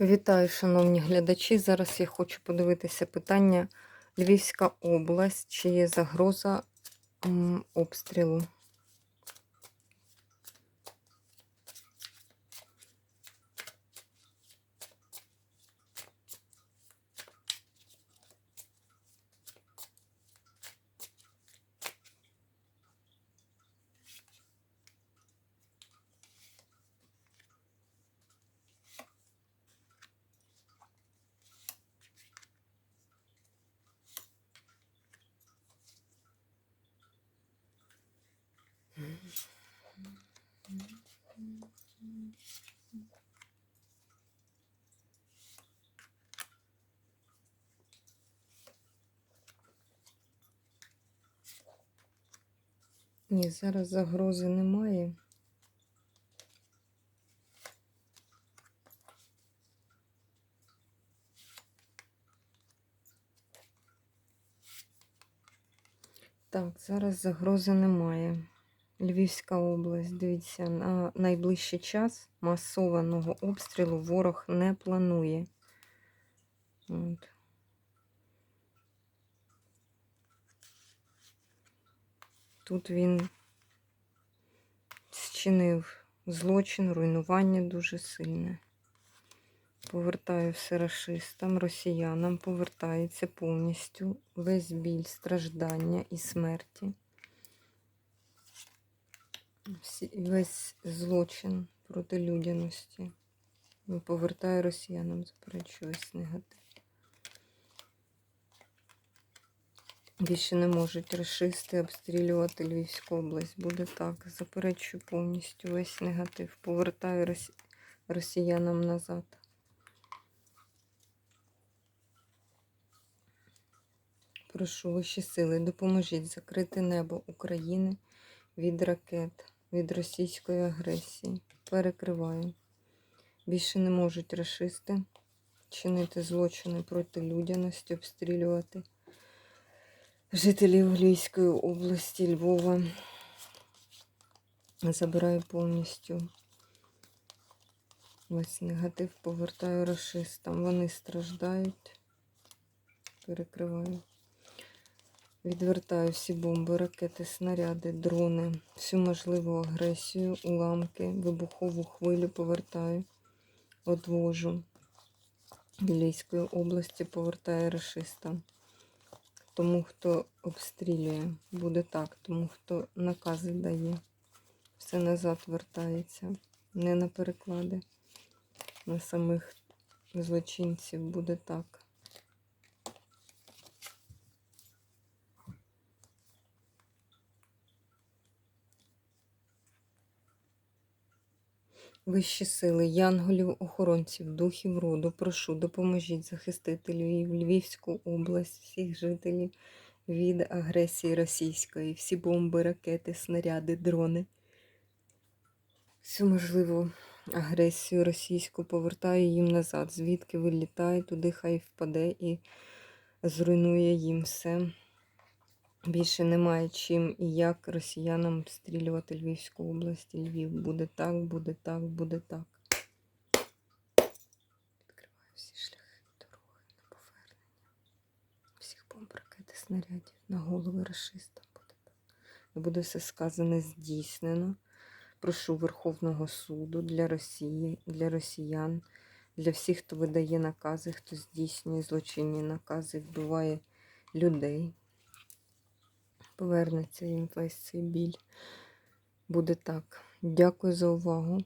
Вітаю, шановні глядачі. Зараз я хочу подивитися питання Львівська область. Чи є загроза обстрілу? Ні, зараз загрози немає. Так, зараз загрози немає. Львівська область, дивіться, на найближчий час масованого обстрілу ворог не планує. От. Тут він зчинив злочин, руйнування дуже сильне. Повертаю все рашистам, росіянам, повертається повністю весь біль, страждання і смерті. Весь злочин проти людяності. Він повертає росіянам, заперечую весь негатив. Більше не можуть расисти обстрілювати Львівську область. Буде так. Заперечую повністю весь негатив. Повертаю росі... росіянам назад. Прошу вищі сили, допоможіть закрити небо України від ракет, від російської агресії. Перекриваю. Більше не можуть расисти чинити злочини проти людяності, обстрілювати жителів Львівської області, Львова. Забираю повністю весь негатив, повертаю расистам. Вони страждають. Перекриваю. Відвертаю всі бомби, ракети, снаряди, дрони, всю можливу агресію, уламки, вибухову хвилю повертаю, одвожу. Львівської області повертаю расистам. Тому, хто обстрілює, буде так, тому хто накази дає, все назад вертається, не на переклади, на самих злочинців буде так. Вищі сили, янголів, охоронців, духів роду, прошу, допоможіть захистити Львів, Львівську область, всіх жителів від агресії російської, всі бомби, ракети, снаряди, дрони. Всю можливу агресію російську повертаю їм назад. Звідки вилітає, туди хай впаде і зруйнує їм все. Більше немає чим і як росіянам обстрілювати Львівську область. Львів буде так, буде так, буде так. Відкриваю всі шляхи, дороги на повернення. Всіх бомб, снарядів на голови расистам буде так. Буде все сказане здійснено. Прошу Верховного суду для Росії, для росіян, для всіх, хто видає накази, хто здійснює злочинні накази, вбиває людей повернеться їм весь цей біль. Буде так. Дякую за увагу.